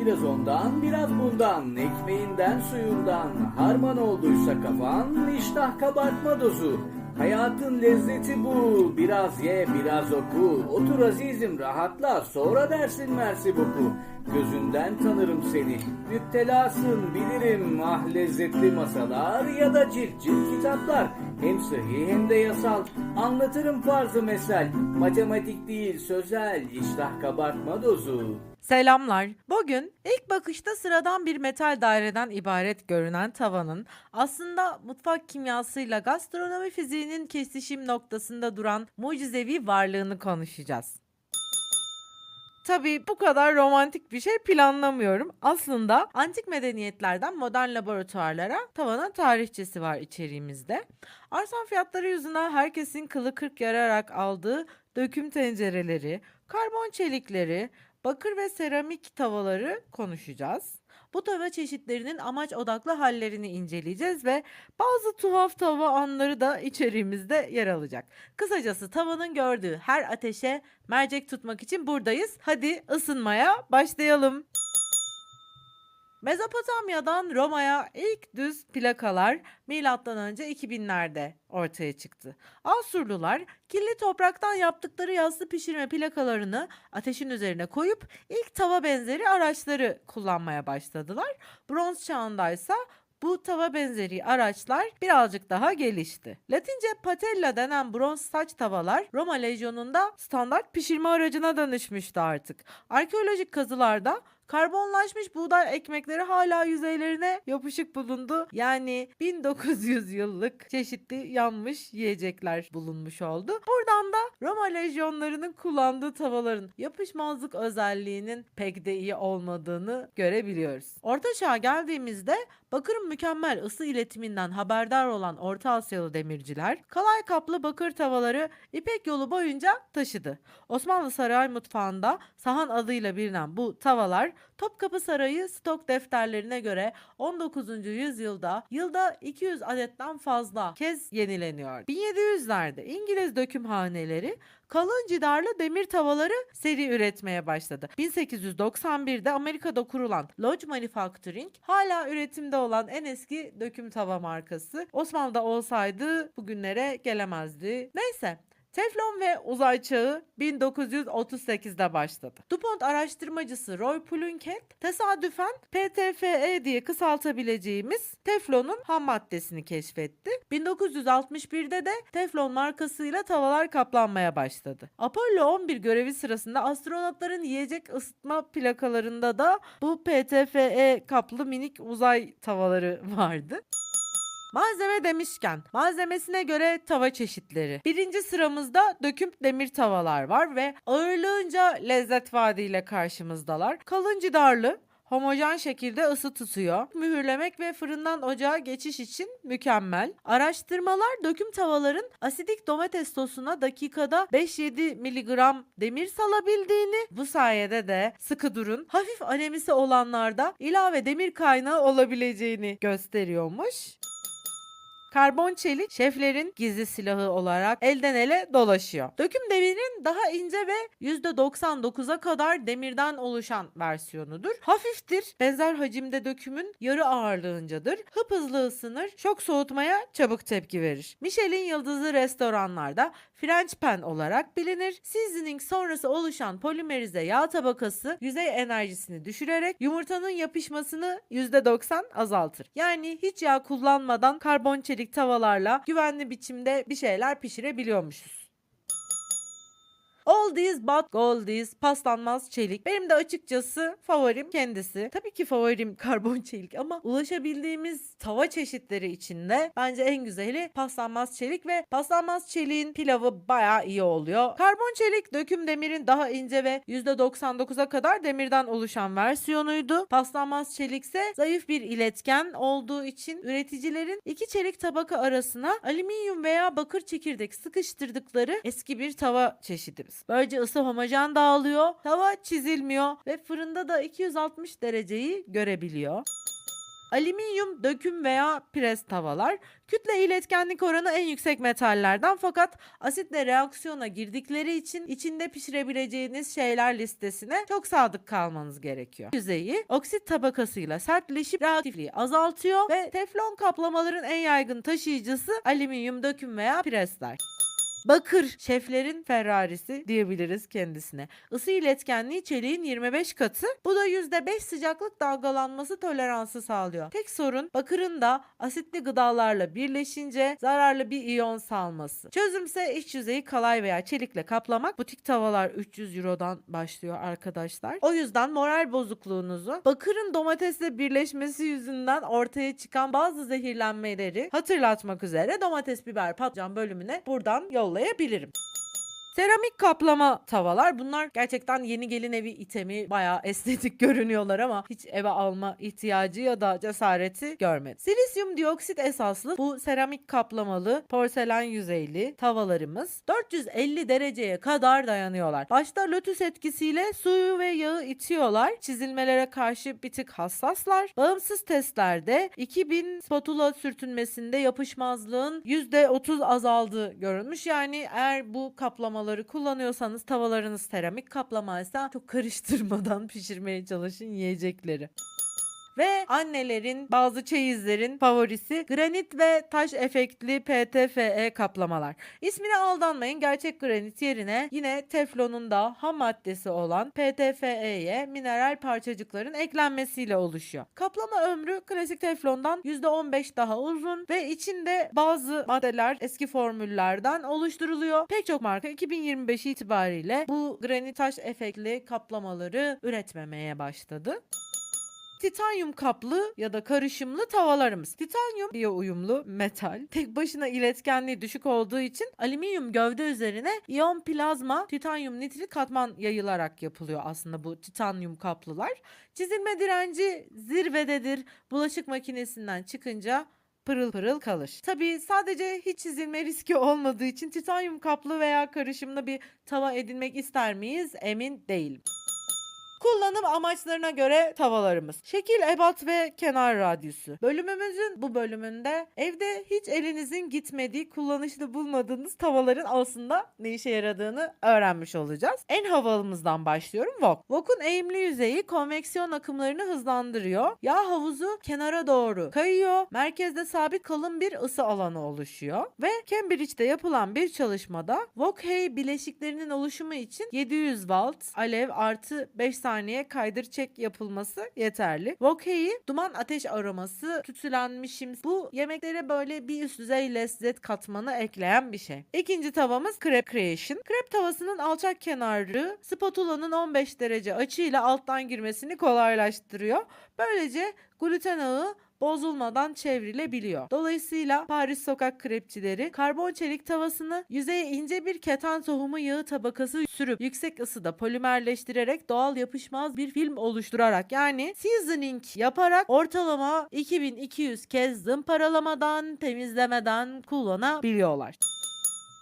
Biraz ondan, biraz bundan, ekmeğinden, suyundan. Harman olduysa kafan, iştah kabartma dozu. Hayatın lezzeti bu. Biraz ye, biraz oku. Otur azizim, rahatla. Sonra dersin mersi boku. Gözünden tanırım seni. Müptelasın bilirim. Ah lezzetli masalar ya da cilt cilt kitaplar. Hem sıhhi hem de yasal. Anlatırım farzı mesel. Matematik değil sözel. İştah kabartma dozu. Selamlar. Bugün ilk bakışta sıradan bir metal daireden ibaret görünen tavanın aslında mutfak kimyasıyla gastronomi fiziğinin kesişim noktasında duran mucizevi varlığını konuşacağız. Tabii bu kadar romantik bir şey planlamıyorum. Aslında antik medeniyetlerden modern laboratuvarlara tavanın tarihçesi var içeriğimizde. Arsan fiyatları yüzünden herkesin kılı kırk yararak aldığı döküm tencereleri, karbon çelikleri, bakır ve seramik tavaları konuşacağız. Bu tava çeşitlerinin amaç odaklı hallerini inceleyeceğiz ve bazı tuhaf tava anları da içeriğimizde yer alacak. Kısacası tavanın gördüğü her ateşe mercek tutmak için buradayız. Hadi ısınmaya başlayalım. Mezopotamya'dan Roma'ya ilk düz plakalar milattan önce 2000'lerde ortaya çıktı. Asurlular kirli topraktan yaptıkları yassı pişirme plakalarını ateşin üzerine koyup ilk tava benzeri araçları kullanmaya başladılar. Bronz çağındaysa bu tava benzeri araçlar birazcık daha gelişti. Latince patella denen bronz saç tavalar Roma lejyonunda standart pişirme aracına dönüşmüştü artık. Arkeolojik kazılarda Karbonlaşmış buğday ekmekleri hala yüzeylerine yapışık bulundu. Yani 1900 yıllık çeşitli yanmış yiyecekler bulunmuş oldu. Buradan da Roma lejyonlarının kullandığı tavaların yapışmazlık özelliğinin pek de iyi olmadığını görebiliyoruz. Orta çağa geldiğimizde bakırın mükemmel ısı iletiminden haberdar olan Orta Asyalı demirciler kalay kaplı bakır tavaları İpek yolu boyunca taşıdı. Osmanlı saray mutfağında sahan adıyla bilinen bu tavalar Topkapı Sarayı stok defterlerine göre 19. yüzyılda yılda 200 adetten fazla kez yenileniyor. 1700'lerde İngiliz dökümhaneleri kalın cidarlı demir tavaları seri üretmeye başladı. 1891'de Amerika'da kurulan Lodge Manufacturing hala üretimde olan en eski döküm tava markası. Osmanlı'da olsaydı bugünlere gelemezdi. Neyse Teflon ve uzay çağı 1938'de başladı. DuPont araştırmacısı Roy Plunkett tesadüfen PTFE diye kısaltabileceğimiz teflonun ham maddesini keşfetti. 1961'de de teflon markasıyla tavalar kaplanmaya başladı. Apollo 11 görevi sırasında astronotların yiyecek ısıtma plakalarında da bu PTFE kaplı minik uzay tavaları vardı. Malzeme demişken malzemesine göre tava çeşitleri. Birinci sıramızda döküm demir tavalar var ve ağırlığınca lezzet vaadiyle karşımızdalar. Kalın cidarlı, homojen şekilde ısı tutuyor. Mühürlemek ve fırından ocağa geçiş için mükemmel. Araştırmalar döküm tavaların asidik domates sosuna dakikada 5-7 miligram demir salabildiğini, bu sayede de sıkı durun hafif anemisi olanlarda ilave demir kaynağı olabileceğini gösteriyormuş. Karbon çelik şeflerin gizli silahı olarak elden ele dolaşıyor. Döküm demirin daha ince ve %99'a kadar demirden oluşan versiyonudur. Hafiftir. Benzer hacimde dökümün yarı ağırlığıncadır. Hıp hızlı ısınır. Şok soğutmaya çabuk tepki verir. Michelin yıldızı restoranlarda French pan olarak bilinir. Seasoning sonrası oluşan polimerize yağ tabakası yüzey enerjisini düşürerek yumurtanın yapışmasını %90 azaltır. Yani hiç yağ kullanmadan karbon çelik tavalarla güvenli biçimde bir şeyler pişirebiliyormuşuz. Oldies but goldies paslanmaz çelik. Benim de açıkçası favorim kendisi. Tabii ki favorim karbon çelik ama ulaşabildiğimiz tava çeşitleri içinde bence en güzeli paslanmaz çelik ve paslanmaz çeliğin pilavı bayağı iyi oluyor. Karbon çelik döküm demirin daha ince ve %99'a kadar demirden oluşan versiyonuydu. Paslanmaz çelik ise zayıf bir iletken olduğu için üreticilerin iki çelik tabaka arasına alüminyum veya bakır çekirdek sıkıştırdıkları eski bir tava Böylece ısı homojen dağılıyor, tava çizilmiyor ve fırında da 260 dereceyi görebiliyor. Alüminyum, döküm veya pres tavalar kütle iletkenlik oranı en yüksek metallerden fakat asitle reaksiyona girdikleri için içinde pişirebileceğiniz şeyler listesine çok sadık kalmanız gerekiyor. Yüzeyi oksit tabakasıyla sertleşip reaktifliği azaltıyor ve teflon kaplamaların en yaygın taşıyıcısı alüminyum, döküm veya presler. Bakır, şeflerin Ferrarisi diyebiliriz kendisine. Isı iletkenliği çeliğin 25 katı. Bu da %5 sıcaklık dalgalanması toleransı sağlıyor. Tek sorun bakırın da asitli gıdalarla birleşince zararlı bir iyon salması. Çözümse iç yüzeyi kalay veya çelikle kaplamak. Butik tavalar 300 Euro'dan başlıyor arkadaşlar. O yüzden moral bozukluğunuzu bakırın domatesle birleşmesi yüzünden ortaya çıkan bazı zehirlenmeleri hatırlatmak üzere domates, biber, patlıcan bölümüne buradan yollayabilirim. Seramik kaplama tavalar bunlar gerçekten yeni gelin evi itemi bayağı estetik görünüyorlar ama hiç eve alma ihtiyacı ya da cesareti görmedim. Silisyum dioksit esaslı bu seramik kaplamalı porselen yüzeyli tavalarımız 450 dereceye kadar dayanıyorlar. Başta lotus etkisiyle suyu ve yağı itiyorlar. Çizilmelere karşı bir tık hassaslar. Bağımsız testlerde 2000 spatula sürtünmesinde yapışmazlığın %30 azaldığı görülmüş. Yani eğer bu kaplamaları kullanıyorsanız tavalarınız seramik kaplamaysa çok karıştırmadan pişirmeye çalışın yiyecekleri. Ve annelerin bazı çeyizlerin favorisi granit ve taş efektli PTFE kaplamalar. İsmine aldanmayın gerçek granit yerine yine teflonun da ham maddesi olan PTFE'ye mineral parçacıkların eklenmesiyle oluşuyor. Kaplama ömrü klasik teflondan %15 daha uzun ve içinde bazı maddeler eski formüllerden oluşturuluyor. Pek çok marka 2025 itibariyle bu granit taş efektli kaplamaları üretmemeye başladı. Titanyum kaplı ya da karışımlı tavalarımız. Titanyum biyo uyumlu metal. Tek başına iletkenliği düşük olduğu için alüminyum gövde üzerine iyon plazma titanyum nitrit katman yayılarak yapılıyor aslında bu titanyum kaplılar. Çizilme direnci zirvededir. Bulaşık makinesinden çıkınca pırıl pırıl kalır. Tabii sadece hiç çizilme riski olmadığı için titanyum kaplı veya karışımlı bir tava edinmek ister miyiz? Emin değilim. Kullanım amaçlarına göre tavalarımız. Şekil, ebat ve kenar radyüsü. Bölümümüzün bu bölümünde evde hiç elinizin gitmediği, kullanışlı bulmadığınız tavaların aslında ne işe yaradığını öğrenmiş olacağız. En havalımızdan başlıyorum wok. Wok'un eğimli yüzeyi konveksiyon akımlarını hızlandırıyor. Yağ havuzu kenara doğru kayıyor. Merkezde sabit kalın bir ısı alanı oluşuyor. Ve Cambridge'de yapılan bir çalışmada Wok-Hay bileşiklerinin oluşumu için 700 volt alev artı 5 saniye kaydır çek yapılması yeterli. Wok-Hay'i duman ateş aroması, tütsülenmişim. Bu yemeklere böyle bir üst düzey lezzet katmanı ekleyen bir şey. İkinci tavamız Crepe Creation. Crepe tavasının alçak kenarı spatula'nın 15 derece açıyla alttan girmesini kolaylaştırıyor. Böylece gluten ağı bozulmadan çevrilebiliyor. Dolayısıyla Paris sokak krepçileri karbon çelik tavasını yüzeye ince bir keten tohumu yağı tabakası sürüp yüksek ısıda polimerleştirerek doğal yapışmaz bir film oluşturarak yani seasoning yaparak ortalama 2200 kez zımparalamadan temizlemeden kullanabiliyorlar.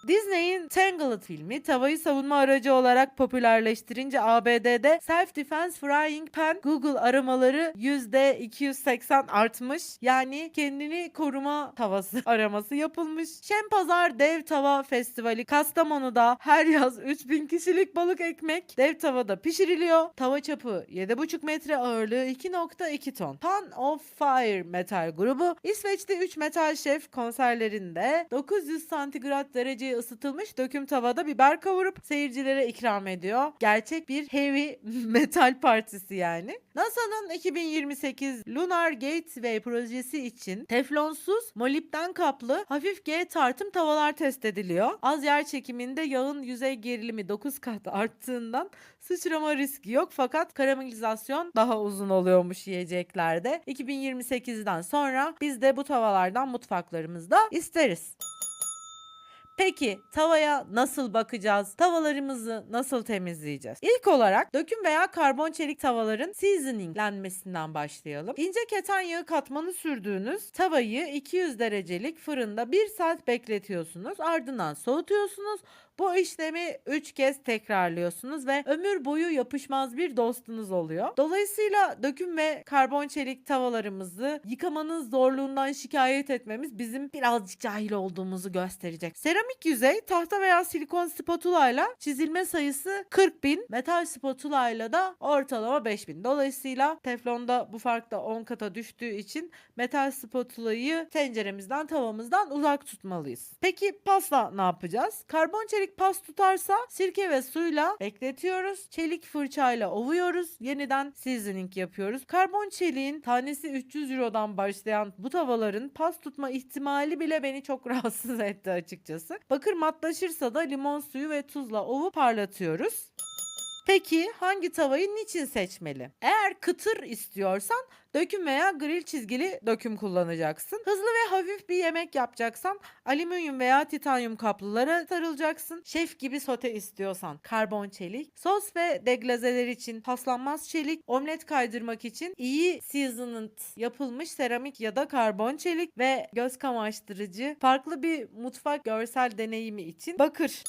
Disney'in Tangled filmi tavayı savunma aracı olarak popülerleştirince ABD'de Self Defense Frying Pan Google aramaları %280 artmış. Yani kendini koruma tavası araması yapılmış. Şempazar Dev Tava Festivali Kastamonu'da her yaz 3000 kişilik balık ekmek dev tavada pişiriliyor. Tava çapı 7,5 metre ağırlığı 2.2 ton. Ton of Fire metal grubu İsveç'te 3 metal şef konserlerinde 900 santigrat dereceye ısıtılmış döküm tavada biber kavurup seyircilere ikram ediyor. Gerçek bir heavy metal partisi yani. NASA'nın 2028 Lunar Gateway projesi için teflonsuz, molibden kaplı, hafif G tartım tavalar test ediliyor. Az yer çekiminde yağın yüzey gerilimi 9 kat arttığından sıçrama riski yok fakat karamelizasyon daha uzun oluyormuş yiyeceklerde. 2028'den sonra biz de bu tavalardan mutfaklarımızda isteriz. Peki tavaya nasıl bakacağız? Tavalarımızı nasıl temizleyeceğiz? İlk olarak döküm veya karbon çelik tavaların seasoninglenmesinden başlayalım. İnce keten yağı katmanı sürdüğünüz tavayı 200 derecelik fırında 1 saat bekletiyorsunuz. Ardından soğutuyorsunuz. Bu işlemi 3 kez tekrarlıyorsunuz ve ömür boyu yapışmaz bir dostunuz oluyor. Dolayısıyla döküm ve karbon çelik tavalarımızı yıkamanın zorluğundan şikayet etmemiz bizim birazcık cahil olduğumuzu gösterecek. Seramik yüzey tahta veya silikon spatula ile çizilme sayısı 40 bin, metal spatula ile de ortalama 5 bin. Dolayısıyla teflonda bu fark da 10 kata düştüğü için metal spatulayı tenceremizden tavamızdan uzak tutmalıyız. Peki pasla ne yapacağız? Karbon çelik pas tutarsa sirke ve suyla bekletiyoruz. Çelik fırçayla ovuyoruz. Yeniden seasoning yapıyoruz. Karbon çeliğin tanesi 300 Euro'dan başlayan bu tavaların pas tutma ihtimali bile beni çok rahatsız etti açıkçası. Bakır matlaşırsa da limon suyu ve tuzla ovup parlatıyoruz. Peki hangi tavayı niçin seçmeli? Eğer kıtır istiyorsan döküm veya grill çizgili döküm kullanacaksın. Hızlı ve hafif bir yemek yapacaksan alüminyum veya titanyum kaplılara sarılacaksın. Şef gibi sote istiyorsan karbon çelik. Sos ve deglazeler için paslanmaz çelik. Omlet kaydırmak için iyi seasoned yapılmış seramik ya da karbon çelik ve göz kamaştırıcı farklı bir mutfak görsel deneyimi için bakır.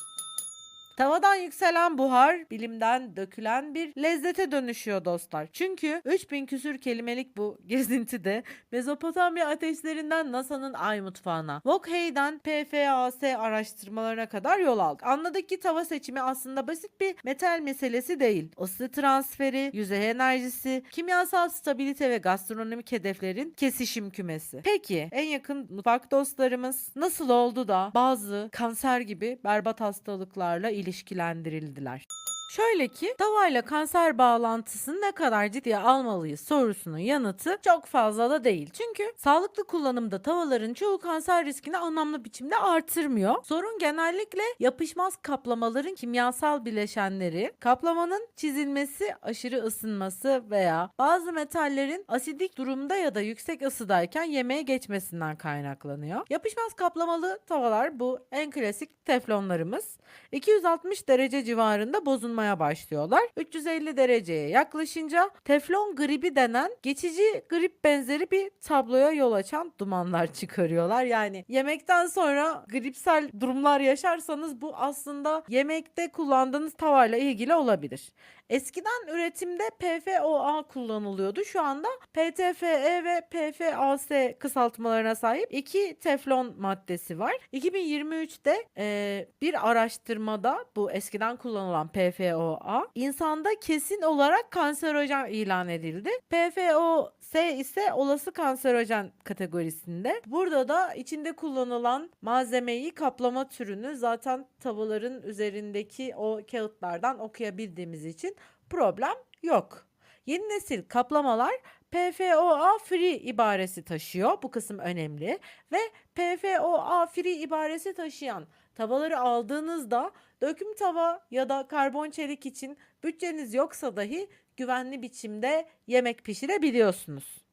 Tavadan yükselen buhar bilimden dökülen bir lezzete dönüşüyor dostlar. Çünkü 3000 küsür kelimelik bu gezintide Mezopotamya ateşlerinden NASA'nın ay mutfağına, Wokhey'den PFAS araştırmalarına kadar yol aldık. Anladık ki tava seçimi aslında basit bir metal meselesi değil. Isı transferi, yüzey enerjisi, kimyasal stabilite ve gastronomik hedeflerin kesişim kümesi. Peki en yakın mutfak dostlarımız nasıl oldu da bazı kanser gibi berbat hastalıklarla ilişkilendirildiler? Şöyle ki tavayla kanser bağlantısını ne kadar ciddiye almalıyız sorusunun yanıtı çok fazla da değil. Çünkü sağlıklı kullanımda tavaların çoğu kanser riskini anlamlı biçimde artırmıyor. Sorun genellikle yapışmaz kaplamaların kimyasal bileşenleri, kaplamanın çizilmesi, aşırı ısınması veya bazı metallerin asidik durumda ya da yüksek ısıdayken yemeğe geçmesinden kaynaklanıyor. Yapışmaz kaplamalı tavalar bu en klasik teflonlarımız. 260 derece civarında bozulmaya başlıyorlar. 350 dereceye yaklaşınca teflon gribi denen geçici grip benzeri bir tabloya yol açan dumanlar çıkarıyorlar. Yani yemekten sonra gripsel durumlar yaşarsanız bu aslında yemekte kullandığınız tavayla ilgili olabilir. Eskiden üretimde PFOA kullanılıyordu. Şu anda PTFE ve PFAS kısaltmalarına sahip iki teflon maddesi var. 2023'te e, bir araştırmada bu eskiden kullanılan PFOA insanda kesin olarak kanserojen ilan edildi. PFOS ise olası kanserojen kategorisinde. Burada da içinde kullanılan malzemeyi kaplama türünü zaten tavaların üzerindeki o kağıtlardan okuyabildiğimiz için problem yok. Yeni nesil kaplamalar PFOA free ibaresi taşıyor. Bu kısım önemli. Ve PFOA free ibaresi taşıyan tavaları aldığınızda döküm tava ya da karbon çelik için bütçeniz yoksa dahi güvenli biçimde yemek pişirebiliyorsunuz.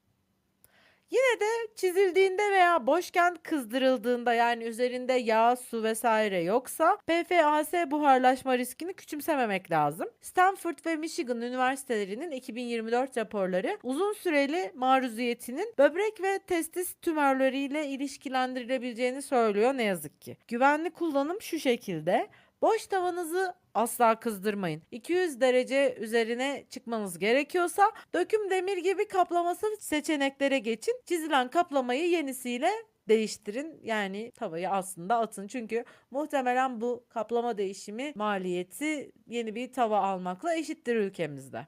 Yine de çizildiğinde veya boşken kızdırıldığında yani üzerinde yağ, su vesaire yoksa PFAS buharlaşma riskini küçümsememek lazım. Stanford ve Michigan üniversitelerinin 2024 raporları uzun süreli maruziyetinin böbrek ve testis tümörleriyle ilişkilendirilebileceğini söylüyor ne yazık ki. Güvenli kullanım şu şekilde. Boş tavanızı asla kızdırmayın. 200 derece üzerine çıkmanız gerekiyorsa döküm demir gibi kaplaması seçeneklere geçin. Çizilen kaplamayı yenisiyle değiştirin. Yani tavayı aslında atın. Çünkü muhtemelen bu kaplama değişimi maliyeti yeni bir tava almakla eşittir ülkemizde.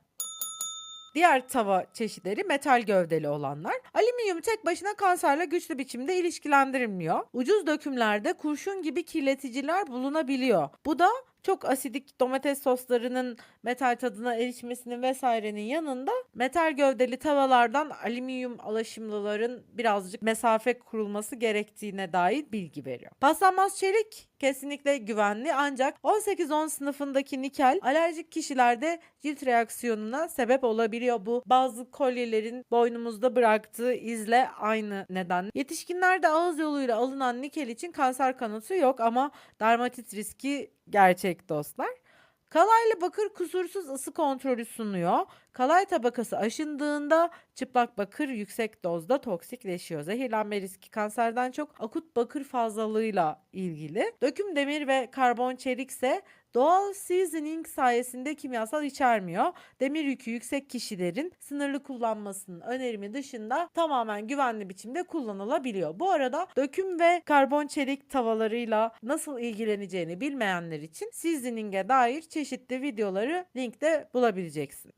Diğer tava çeşitleri metal gövdeli olanlar. Alüminyum tek başına kanserle güçlü biçimde ilişkilendirilmiyor. Ucuz dökümlerde kurşun gibi kirleticiler bulunabiliyor. Bu da çok asidik domates soslarının metal tadına erişmesinin vesairenin yanında metal gövdeli tavalardan alüminyum alaşımlıların birazcık mesafe kurulması gerektiğine dair bilgi veriyor. Paslanmaz çelik kesinlikle güvenli ancak 18-10 sınıfındaki nikel alerjik kişilerde cilt reaksiyonuna sebep olabiliyor. Bu bazı kolyelerin boynumuzda bıraktığı izle aynı neden. Yetişkinlerde ağız yoluyla alınan nikel için kanser kanıtı yok ama dermatit riski gerçek dostlar. Kalaylı bakır kusursuz ısı kontrolü sunuyor. Kalay tabakası aşındığında çıplak bakır yüksek dozda toksikleşiyor. Zehirlenme riski kanserden çok akut bakır fazlalığıyla ilgili. Döküm demir ve karbon çelik ise doğal seasoning sayesinde kimyasal içermiyor. Demir yükü yüksek kişilerin sınırlı kullanmasının önerimi dışında tamamen güvenli biçimde kullanılabiliyor. Bu arada döküm ve karbon çelik tavalarıyla nasıl ilgileneceğini bilmeyenler için seasoning'e dair çeşitli videoları linkte bulabileceksin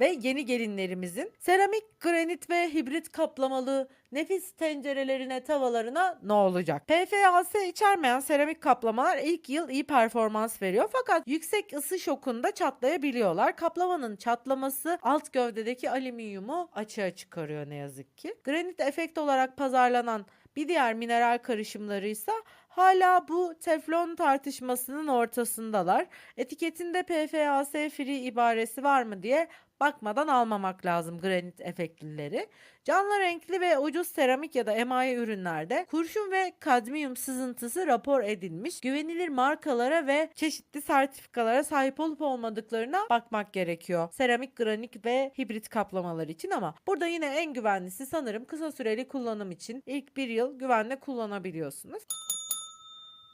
ve yeni gelinlerimizin seramik, granit ve hibrit kaplamalı nefis tencerelerine, tavalarına ne olacak? PFAS içermeyen seramik kaplamalar ilk yıl iyi performans veriyor fakat yüksek ısı şokunda çatlayabiliyorlar. Kaplamanın çatlaması alt gövdedeki alüminyumu açığa çıkarıyor ne yazık ki. Granit efekt olarak pazarlanan bir diğer mineral karışımları ise hala bu teflon tartışmasının ortasındalar. Etiketinde PFAS free ibaresi var mı diye bakmadan almamak lazım granit efektlileri. Canlı renkli ve ucuz seramik ya da emaye ürünlerde kurşun ve kadmiyum sızıntısı rapor edilmiş. Güvenilir markalara ve çeşitli sertifikalara sahip olup olmadıklarına bakmak gerekiyor. Seramik, granit ve hibrit kaplamalar için ama burada yine en güvenlisi sanırım kısa süreli kullanım için ilk bir yıl güvenle kullanabiliyorsunuz.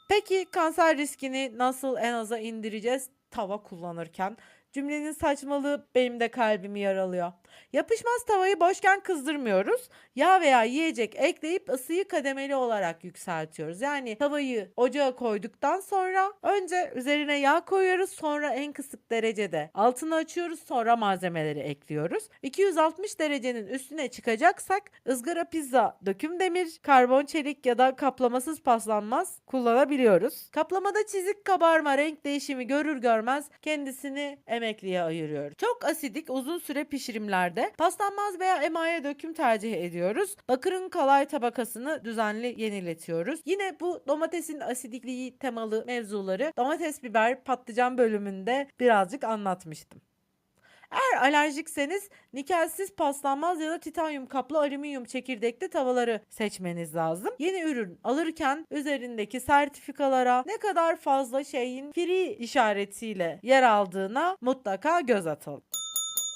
Peki kanser riskini nasıl en aza indireceğiz tava kullanırken? Cümlenin saçmalığı benim de kalbimi yaralıyor. Yapışmaz tavayı boşken kızdırmıyoruz. Yağ veya yiyecek ekleyip ısıyı kademeli olarak yükseltiyoruz. Yani tavayı ocağa koyduktan sonra önce üzerine yağ koyuyoruz sonra en kısık derecede altını açıyoruz sonra malzemeleri ekliyoruz. 260 derecenin üstüne çıkacaksak ızgara pizza, döküm demir, karbon çelik ya da kaplamasız paslanmaz kullanabiliyoruz. Kaplamada çizik kabarma renk değişimi görür görmez kendisini emekliye ayırıyor. Çok asidik uzun süre pişirimlerde paslanmaz veya emaye döküm tercih ediyoruz. Bakırın kalay tabakasını düzenli yeniletiyoruz. Yine bu domatesin asidikliği temalı mevzuları domates biber patlıcan bölümünde birazcık anlatmıştım. Eğer alerjikseniz nikelsiz paslanmaz ya da titanyum kaplı alüminyum çekirdekli tavaları seçmeniz lazım. Yeni ürün alırken üzerindeki sertifikalara ne kadar fazla şeyin free işaretiyle yer aldığına mutlaka göz atalım.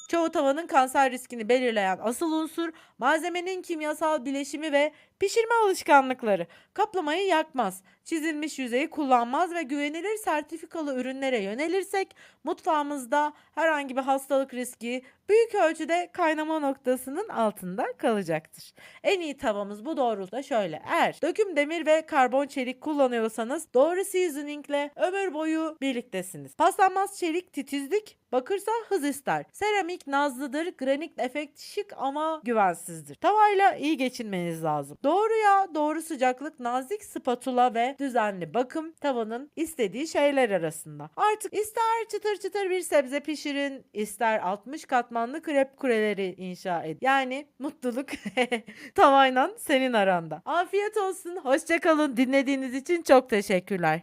Çoğu tavanın kanser riskini belirleyen asıl unsur malzemenin kimyasal bileşimi ve pişirme alışkanlıkları. Kaplamayı yakmaz, çizilmiş yüzeyi kullanmaz ve güvenilir sertifikalı ürünlere yönelirsek mutfağımızda herhangi bir hastalık riski büyük ölçüde kaynama noktasının altında kalacaktır. En iyi tavamız bu doğrultuda şöyle. Eğer döküm demir ve karbon çelik kullanıyorsanız doğru seasoningle ömür boyu birliktesiniz. Paslanmaz çelik titizlik, bakırsa hız ister. Seramik nazlıdır, granit efekt şık ama güvensizdir. Tavayla iyi geçinmeniz lazım. Doğru yağ, doğru sıcaklık, nazik spatula ve düzenli bakım tavanın istediği şeyler arasında. Artık ister çıtır çıtır bir sebze pişirin, ister 60 katmanlı krep kureleri inşa edin. Yani mutluluk tavayla senin aranda. Afiyet olsun, hoşçakalın. Dinlediğiniz için çok teşekkürler.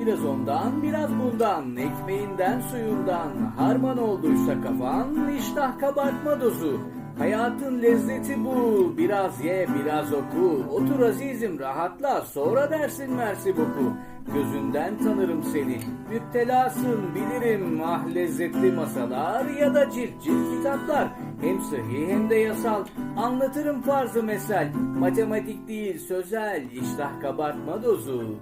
Biraz ondan, biraz bundan, ekmeğinden suyundan, harman olduysa kafan, iştah kabartma dozu. Hayatın lezzeti bu, biraz ye, biraz oku. Otur azizim, rahatla, sonra dersin mersi boku. Gözünden tanırım seni, müptelasın bilirim. Ah lezzetli masalar ya da cilt cilt kitaplar. Hem sıhhi hem de yasal, anlatırım farzı mesel. Matematik değil sözel, iştah kabartma dozu.